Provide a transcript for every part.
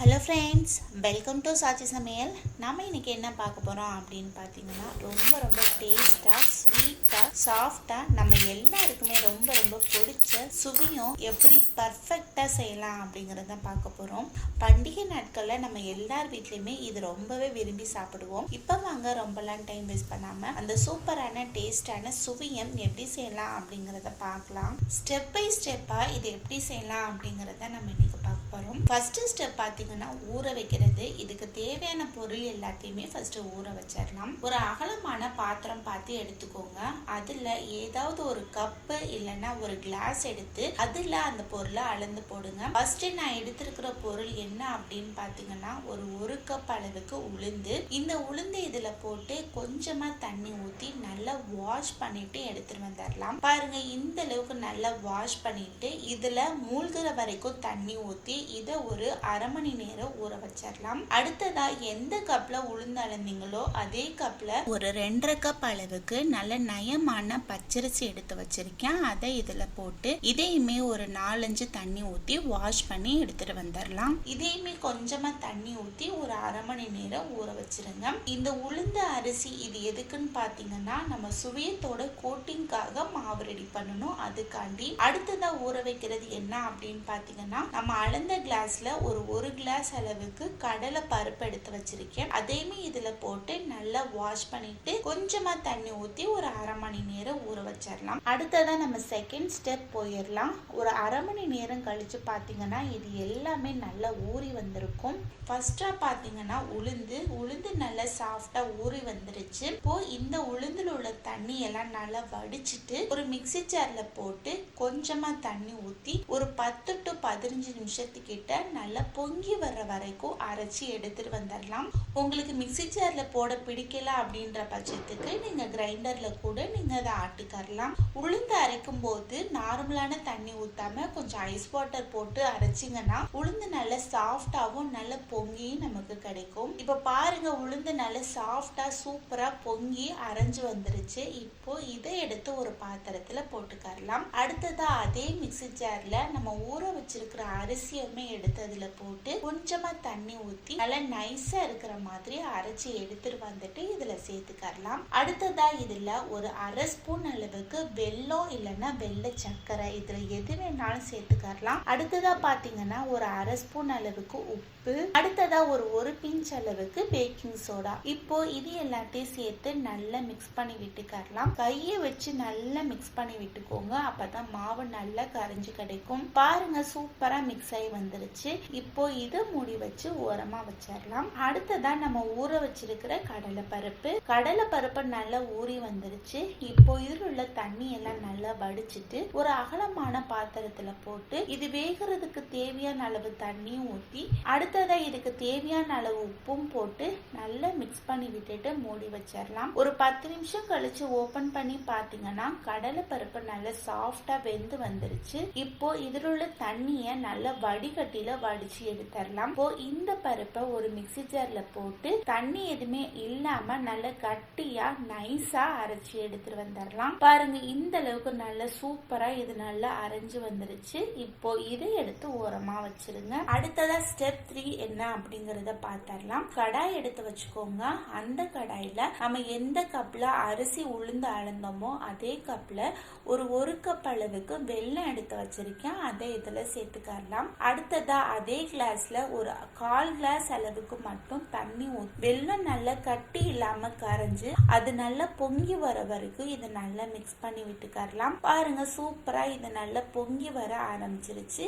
Hello friends welcome to Chachi சமையல் நம்ம இன்னைக்கு என்ன பார்க்க போகிறோம் அப்படின்னு பார்த்தீங்கன்னா ரொம்ப ரொம்ப டேஸ்ட்டாக ஸ்வீட்டாக சாஃப்டாக நம்ம எல்லாருக்குமே ரொம்ப ரொம்ப பிடிச்ச சுவையும் எப்படி பர்ஃபெக்டாக செய்யலாம் அப்படிங்கிறத பார்க்க போகிறோம் பண்டிகை நாட்களில் நம்ம எல்லார் வீட்லேயுமே இது ரொம்பவே விரும்பி சாப்பிடுவோம். இப்போ வாங்க ரொம்பலாம் டைம் வேஸ்ட் பண்ணாமல் அந்த சூப்பரான டேஸ்டான சுவையம் எப்படி செய்யலாம் அப்படிங்கிறத பார்க்கலாம். ஸ்டெப் பை ஸ்டெப்பாக இது எப்படி செய்யலாம் அப்படிங்கிறத நம்ம இன்றைக்கி பார்க்கலாம் அப்புறம் ஃபர்ஸ்ட் ஸ்டெப் பார்த்தீங்கன்னா ஊற வைக்கிறது. இதுக்கு தேவையான பொருள் எல்லாத்தையுமே ஃபர்ஸ்ட் ஊற வச்சிடலாம் ஒரு அகலமான பாத்திரம் பார்த்து எடுத்துக்கோங்க. அதில் ஏதாவது ஒரு கப்பு இல்லைன்னா ஒரு கிளாஸ் எடுத்து அதில் அந்த பொருளை அளந்து போடுங்க. ஃபர்ஸ்ட் நான் எடுத்திருக்கிற பொருள் என்ன அப்படின்னு பார்த்தீங்கன்னா ஒரு ஒரு கப் அளவுக்கு உளுந்து. இந்த உளுந்து இதில் போட்டு கொஞ்சமாக தண்ணி ஊற்றி நல்லா வாஷ் பண்ணிட்டு எடுத்துட்டு வந்துடலாம் பாருங்க இந்த அளவுக்கு நல்லா வாஷ் பண்ணிட்டு இதில் மூழ்கிற வரைக்கும் தண்ணி ஊற்றி இதை ஒரு அரை மணி நேரம் ஊற வச்சிடலாம் அடுத்ததா எந்த கப்ல உளுந்து அளந்தீங்களோ அதே கப்ல ஒரு ரெண்டு ஒன்றரை கப் அளவுக்கு நல்ல நயமான பச்சரிசி எடுத்து வச்சிருக்கேன். அதை இதுல போட்டு இதையுமே ஒரு நாலஞ்சு தண்ணி ஊத்தி வாஷ் பண்ணி எடுத்துட்டு வந்துடலாம் இதையுமே கொஞ்சமா தண்ணி ஊத்தி ஒரு அரை மணி நேரம் ஊற வச்சிருங்க. இந்த உளுந்த அரிசி இது எதுக்குன்னு பாத்தீங்கன்னா நம்ம சுவையத்தோட கோட்டிங்காக மாவு ரெடி பண்ணணும். அதுக்காண்டி அடுத்ததா ஊற வைக்கிறது என்ன அப்படின்னு பாத்தீங்கன்னா நம்ம அளந்த கிளாஸ்ல ஒரு ஒரு கிளாஸ் அளவுக்கு கடலை பருப்பு எடுத்து வச்சிருக்கேன். அதையுமே இதுல போட்டு நல்லா வாஷ் பண்ணிட்டு கொஞ்சமா தண்ணி ஊத்தி ஒரு அரை மணி நேரம் ஊற வச்சிடலாம். அடுத்ததான் நம்ம செகண்ட் ஸ்டெப் போயிடலாம். ஒரு அரை மணி நேரம் கழிச்சு பாத்தீங்கன்னா இது எல்லாமே நல்லா ஊறி வந்திருக்கும். ஃபர்ஸ்டா பாத்தீங்கன்னா உளுந்து உளுந்து நல்லா சாஃப்டா ஊறி வந்துருச்சு. இப்போ இந்த உளுந்துல உள்ள தண்ணி எல்லாம் நல்லா வடிச்சிட்டு ஒரு மிக்ஸி ஜார்ல போட்டு கொஞ்சமா தண்ணி ஊத்தி ஒரு பத்து டு பதினஞ்சு நிமிஷத்துக்கிட்ட நல்லா பொங்கி வர்ற வரைக்கும் அரைச்சி எடுத்துட்டு வந்துடலாம். உங்களுக்கு மிக்ஸி ஜார்ல போட பிடிக்கல அப்படின்ற பட்சத்துக்கு நீங்க கிரைண்டர்ல கூட நீங்க அதை ஆட்டிக்கரலாம். உளுந்து அரைக்கும் போது நார்மலான தண்ணி ஊத்தாம கொஞ்சம் ஐஸ் வாட்டர் போட்டு அரைச்சிங்கன்னா உளுந்து நல்ல சாஃப்டாவும் நல்ல பொங்கியும் நமக்கு கிடைக்கும். இப்ப பாருங்க உளுந்து நல்ல சாஃப்டா சூப்பரா பொங்கி அரைஞ்சு வந்துருச்சு. இப்போ இதை எடுத்து ஒரு பாத்திரத்துல போட்டுக்கரலாம். அடுத்ததா அதே மிக்சி ஜார்ல நம்ம ஊற வச்சிருக்கிற அரிசியுமே எடுத்து அதுல போட்டு கொஞ்சமா தண்ணி ஊத்தி நல்லா நைஸா இருக்கிற மாதிரி அரைச்சி எடுத்துட்டு வந்துட்டு இதுல சேர்த்துக்கரலாம். அடுத்ததா இதுல ஒரு அரை ஸ்பூன் அளவுக்கு வெல்லம் இல்லைன்னா வெள்ளை சர்க்கரை. இதுல எது வேணாலும் சேர்த்துக்கரலாம். அடுத்ததா பார்த்தீங்கன்னா ஒரு அரை ஸ்பூன் அளவுக்கு உப்பு. அடுத்ததா ஒரு ஒரு பிஞ்ச் அளவுக்கு பேக்கிங் சோடா. இப்போ இது எல்லாத்தையும் சேர்த்து நல்லா மிக்ஸ் பண்ணி விட்டுக்கரலாம். கையை வச்சு நல்லா மிக்ஸ் பண்ணி விட்டுக்கோங்க. அப்பதான் மாவு நல்லா கரைஞ்சு கிடைக்கும். பாருங்க சூப்பரா மிக்ஸ் ஆகி வந்துருச்சு. இப்போ இது மூடி வச்சு ஓரமா வச்சிடலாம் அடுத்ததா நம்ம ஊற வச்சிருக்கிற கடலை பருப்பு கடலை பருப்பு நல்லா ஊறி வந்துருச்சு. இப்போ இதில் உள்ள தண்ணி எல்லாம் நல்லா வடிச்சிட்டு ஒரு அகலமான பாத்திரத்துல போட்டு இது வேகிறதுக்கு தேவையான அளவு தண்ணியும் ஊற்றி அடுத்ததா இதுக்கு தேவையான அளவு உப்பும் போட்டு நல்லா மிக்ஸ் பண்ணி விட்டுட்டு மூடி வச்சிடலாம் ஒரு பத்து நிமிஷம் கழிச்சு ஓபன் பண்ணி பாத்தீங்கன்னா கடலை பருப்பு நல்லா சாஃப்டா வெந்து வந்துருச்சு. இப்போ இதில் உள்ள தண்ணிய நல்லா வடிகட்டில வடிச்சு எடுத்துடலாம் இப்போ இந்த பருப்பை ஒரு மிக்சி ஜார்ல போட்டு தண்ணி எதுவுமே இல்லாம நல்லா கட்டியா நைஸாக அரைச்சி எடுத்துட்டு வந்துடலாம் பாருங்க இந்த அளவுக்கு நல்லா சூப்பராக இது நல்லா அரைஞ்சு வந்துருச்சு. இப்போ இதை எடுத்து ஓரமாக வச்சிருங்க. அடுத்ததாக ஸ்டெப் த்ரீ என்ன அப்படிங்கிறத பார்த்துடலாம் கடாய் எடுத்து வச்சுக்கோங்க. அந்த கடாயில் நம்ம எந்த கப்பில் அரிசி உளுந்து அளந்தோமோ அதே கப்பில் ஒரு ஒரு கப் அளவுக்கு வெல்லம் எடுத்து வச்சிருக்கேன். அதை இதில் சேர்த்துக்கலாம் அடுத்ததா அதே கிளாஸ்ல ஒரு கால் கிளாஸ் அளவுக்கு மட்டும் தண்ணி ஊத்தி வெல்லம் நல்லா கட்டி இல்லாம கரைஞ்சு அது நல்லா பொங்கி வர வரைக்கும் இதை நல்லா மிக்ஸ் பண்ணி விட்டுக்கரலாம். பாருங்க சூப்பராக இது நல்லா பொங்கி வர ஆரம்பிச்சிருச்சு.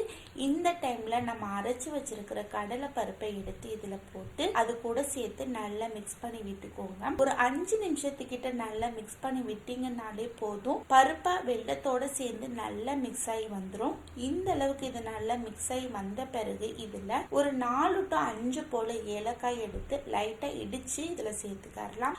இந்த டைம்ல நம்ம அரைச்சி வச்சிருக்கிற கடலை பருப்பை எடுத்து இதுல போட்டு அது கூட சேர்த்து நல்லா மிக்ஸ் பண்ணி விட்டுக்கோங்க. ஒரு அஞ்சு நிமிஷத்துக்கிட்ட நல்லா மிக்ஸ் பண்ணி விட்டீங்கனாலே போதும். பருப்பா வெள்ளத்தோட சேர்ந்து நல்லா மிக்ஸ் ஆகி வந்துடும் இந்த அளவுக்கு இது நல்லா மிக்ஸ் ஆகி வந்த பிறகு இதுல ஒரு நாலு டு அஞ்சு போல ஏலக்காய் எடுத்து லைட்டா இடிச்சு இதுல சேர்த்துக்கரலாம்.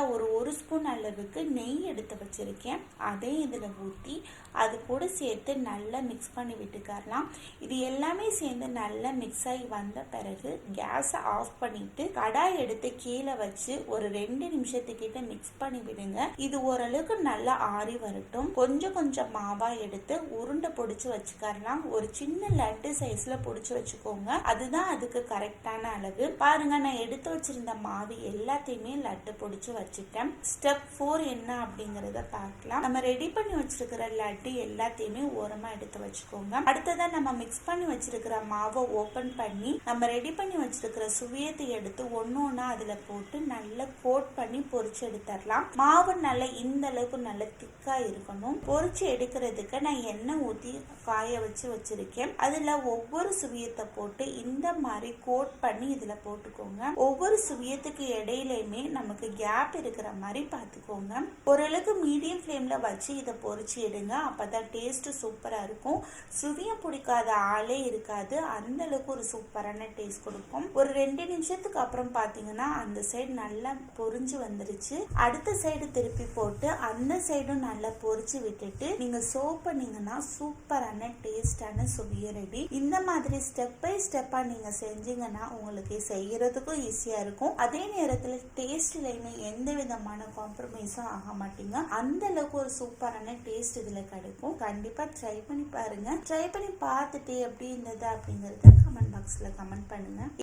நான் ஒரு ஒரு ஸ்பூன் அளவுக்கு நெய் எடுத்து வச்சுருக்கேன். அதையும் இதில் ஊற்றி அது கூட சேர்த்து நல்லா மிக்ஸ் பண்ணி விட்டுக்கரலாம். இது எல்லாமே சேர்ந்து நல்லா மிக்ஸ் ஆகி வந்த பிறகு கேஸை ஆஃப் பண்ணிட்டு கடாய் எடுத்து கீழே வச்சு ஒரு ரெண்டு நிமிஷத்துக்கிட்ட மிக்ஸ் பண்ணி விடுங்க. இது ஓரளவுக்கு நல்லா ஆறி வரட்டும். கொஞ்சம் கொஞ்சம் மாவா எடுத்து உருண்டை பொடிச்சு வச்சுக்கரலாம். ஒரு சின்ன லட்டு சைஸில் சைஸ்ல வச்சுக்கோங்க. அதுதான் அதுக்கு கரெக்டான அளவு. பாருங்க நான் எடுத்து வச்சிருந்த மாவு எல்லாத்தையுமே லட்டு பிடிச்சு வச்சுட்டேன். ஸ்டெப் ஃபோர் என்ன அப்படிங்கறத பார்க்கலாம். நம்ம ரெடி பண்ணி வச்சிருக்கிற லட்டு எல்லாத்தையுமே ஓரமா எடுத்து வச்சுக்கோங்க. அடுத்ததா நம்ம மிக்ஸ் பண்ணி வச்சிருக்கிற மாவை ஓபன் பண்ணி நம்ம ரெடி பண்ணி வச்சிருக்கிற சுவியத்தை எடுத்து ஒன்று ஒன்றா அதுல போட்டு நல்லா கோட் பண்ணி பொறிச்சு எடுத்துடலாம். மாவு நல்லா இந்த அளவுக்கு நல்லா திக்கா இருக்கணும். பொறிச்சு எடுக்கிறதுக்கு நான் எண்ணெய் ஊத்தி காய வச்சு வச்சிருக்கேன். அதுல ஒவ்வொரு சுவியத்தை போட்டு இந்த மாதிரி கோட் பண்ணி இதுல போட்டுக்கோங்க. ஒவ்வொரு சுவியத்துக்கு இடையிலயுமே நமக்கு கேப் இருக்கிற மாதிரி பார்த்துக்கோங்க. ஓரளவுக்கு மீடியம் ஃப்ளேமில் வச்சு இதை பொரிச்சு எடுங்க. அப்பதான் டேஸ்ட் சூப்பராக இருக்கும். சுவியம் பிடிக்காத ஆளே இருக்காது. அந்த அளவுக்கு ஒரு சூப்பரான டேஸ்ட் கொடுக்கும். ஒரு ரெண்டு நிமிஷத்துக்கு அப்புறம் பார்த்தீங்கன்னா அந்த சைடு நல்லா பொரிஞ்சு வந்துருச்சு. அடுத்த சைடு திருப்பி போட்டு அந்த சைடும் நல்லா பொரிச்சு விட்டுட்டு நீங்கள் சோப் பண்ணீங்கன்னா சூப்பரான டேஸ்டான சுவிய ரெடி இந்த மாதிரி ஸ்டெப் பை ஸ்டெப்பாக நீங்கள் செஞ்சீங்கன்னா உங்களுக்கு செய்கிறதுக்கும் ஈஸியாக இருக்கும். அதே நேரத்தில் டேஸ்ட்லையுமே எந்த விதமான காம்ப்ரமைஸும் ஆக மாட்டீங்க. அந்த அளவுக்கு ஒரு சூப்பரான டேஸ்ட் இதுல கிடைக்கும். கண்டிப்பா ட்ரை பண்ணி பாருங்க. ட்ரை பண்ணி பார்த்துட்டு எப்படி இருந்தது அப்படிங்கறத கமெண்ட் பாக்ஸ்ல கமெண்ட் பண்ணுங்க.